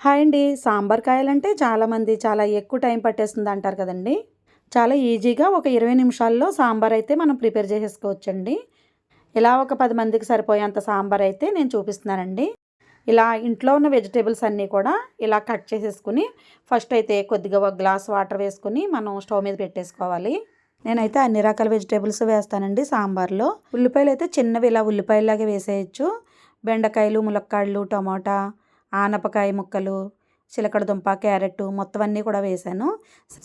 Hi అండి. సాంబార్ కాయలంటే చాలామంది చాలా ఎక్కువ టైం పట్టేస్తుంది అంటారు కదండి. చాలా ఈజీగా ఒక ఇరవై నిమిషాల్లో సాంబార్ అయితే మనం ప్రిపేర్ చేసేసుకోవచ్చండి. ఇలా ఒక పది మందికి సరిపోయేంత సాంబార్ అయితే నేను చూపిస్తున్నానండి. ఇలా ఇంట్లో ఉన్న వెజిటేబుల్స్ అన్నీ కూడా ఇలా కట్ చేసేసుకుని ఫస్ట్ అయితే కొద్దిగా ఒక గ్లాస్ వాటర్ వేసుకుని మనం స్టవ్ మీద పెట్టేసుకోవాలి. నేనైతే అన్ని రకాల వెజిటేబుల్స్ వేస్తానండి సాంబార్లో. ఉల్లిపాయలు అయితే చిన్నవి ఇలా ఉల్లిపాయలాగే వేసేయచ్చు. బెండకాయలు ములక్కాడలు టమాటా ఆనపకాయ ముక్కలు చిలకడ దుంప క్యారెట్ మొత్తం అన్నీ కూడా వేసాను.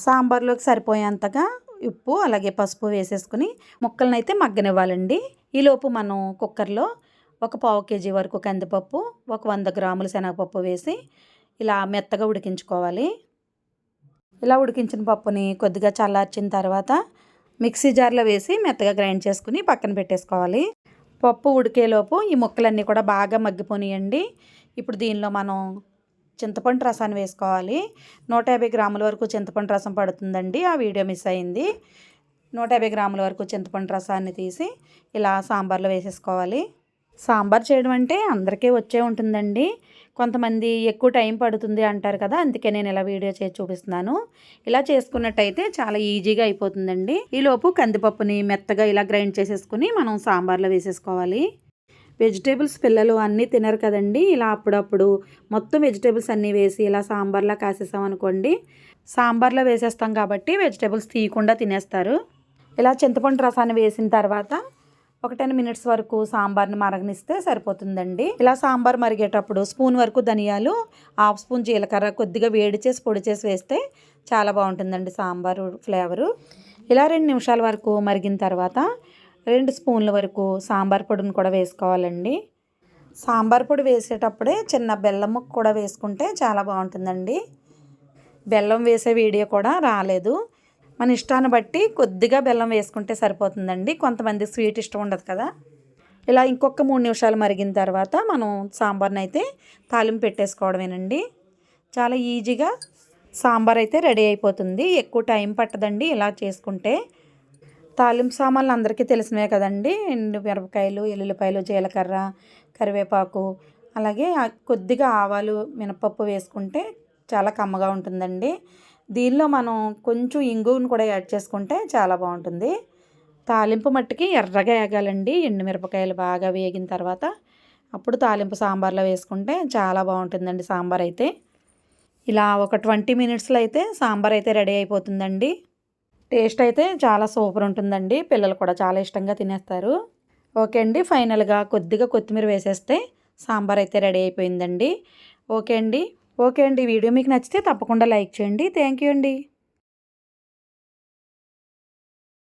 సాంబార్లోకి సరిపోయేంతగా ఉప్పు అలాగే పసుపు వేసేసుకుని ముక్కలను అయితే మగ్గనివ్వాలండి. ఈలోపు మనం కుక్కర్లో ఒక పావు కేజీ వరకు కందిపప్పు ఒక వంద గ్రాముల శనగపప్పు వేసి ఇలా మెత్తగా ఉడికించుకోవాలి. ఇలా ఉడికించిన పప్పుని కొద్దిగా చల్లార్చిన తర్వాత మిక్సీ జార్లో వేసి మెత్తగా గ్రైండ్ చేసుకుని పక్కన పెట్టేసుకోవాలి. పప్పు ఉడికేలోపు ఈ ముక్కలన్నీ కూడా బాగా మగ్గిపోనియండి. ఇప్పుడు దీనిలో మనం చింతపండు రసాన్ని వేసుకోవాలి. నూట యాభై గ్రాముల వరకు చింతపండు రసం పడుతుందండి. ఆ వీడియో మిస్ అయింది. నూట యాభై గ్రాముల వరకు చింతపండు రసాన్ని తీసి ఇలా సాంబార్లో వేసేసుకోవాలి. సాంబార్ చేయడం అంటే అందరికీ వచ్చే ఉంటుందండి. కొంతమంది ఎక్కువ టైం పడుతుంది అంటారు కదా అందుకే నేను ఇలా వీడియో చేసి చూపిస్తున్నాను. ఇలా చేసుకున్నట్టయితే చాలా ఈజీగా అయిపోతుందండి. ఈలోపు కందిపప్పుని మెత్తగా ఇలా గ్రైండ్ చేసేసుకుని మనం సాంబార్లో వేసేసుకోవాలి. వెజిటేబుల్స్ పిల్లలు అన్నీ తినరు కదండి. ఇలా అప్పుడప్పుడు మొత్తం వెజిటేబుల్స్ అన్నీ వేసి ఇలా సాంబార్లా కాసేసాం అనుకోండి సాంబార్లో వేసేస్తాం కాబట్టి వెజిటేబుల్స్ తీయకుండా తినేస్తారు. ఇలా చింతపండు రసాన్ని వేసిన తర్వాత ఒక టెన్ మినిట్స్ వరకు సాంబార్ని మరగనిస్తే సరిపోతుందండి. ఇలా సాంబార్ మరిగేటప్పుడు స్పూన్ వరకు ధనియాలు హాఫ్ స్పూన్ జీలకర్ర కొద్దిగా వేడి చేసి పొడి చేసి వేస్తే చాలా బాగుంటుందండి సాంబారు ఫ్లేవరు. ఇలా రెండు నిమిషాల వరకు మరిగిన తర్వాత రెండు స్పూన్ల వరకు సాంబార్ పొడిని కూడా వేసుకోవాలండి. సాంబార్ పొడి వేసేటప్పుడే చిన్న బెల్లం ముక్క కూడా వేసుకుంటే చాలా బాగుంటుందండి. బెల్లం వేసే వీడియో కూడా రాలేదు. మన ఇష్టాన్ని బట్టి కొద్దిగా బెల్లం వేసుకుంటే సరిపోతుందండి. కొంతమంది స్వీట్ ఇష్టం ఉండదు కదా. ఇలా ఇంకొక మూడు నిమిషాలు మరిగిన తర్వాత మనం సాంబార్ని అయితే తాలింపు పెట్టేసుకోవడమేనండి. చాలా ఈజీగా సాంబార్ అయితే రెడీ అయిపోతుంది. ఎక్కువ టైం పట్టదండి ఇలా చేసుకుంటే. తాలింపు సామాన్లు అందరికీ తెలిసినవే కదండి. ఎండు మిరపకాయలు ఎల్లుల్లిపాయలు జీలకర్ర కరివేపాకు అలాగే కొద్దిగా ఆవాలు మినపప్పు వేసుకుంటే చాలా కమ్మగా ఉంటుందండి. దీనిలో మనం కొంచెం ఇంగువను కూడా యాడ్ చేసుకుంటే చాలా బాగుంటుంది. తాలింపు మట్టికి ఎర్రగా వేగాలండి ఎండుమిరపకాయలు బాగా వేగిన తర్వాత అప్పుడు తాలింపు సాంబార్లో వేసుకుంటే చాలా బాగుంటుందండి సాంబార్ అయితే. ఇలా ఒక ట్వంటీ మినిట్స్లో అయితే సాంబార్ అయితే రెడీ అయిపోతుందండి. టేస్ట్ అయితే చాలా సూపర్ ఉంటుందండి. పిల్లలు కూడా చాలా ఇష్టంగా తినేస్తారు. ఓకే అండి. ఫైనల్గా కొద్దిగా కొత్తిమీర వేసేస్తే సాంబార్ అయితే రెడీ అయిపోయిందండి. ఓకే అండి. ఓకే అండి వీడియో మీకు నచ్చితే తప్పకుండా లైక్ చేయండి. థ్యాంక్ యూ అండి.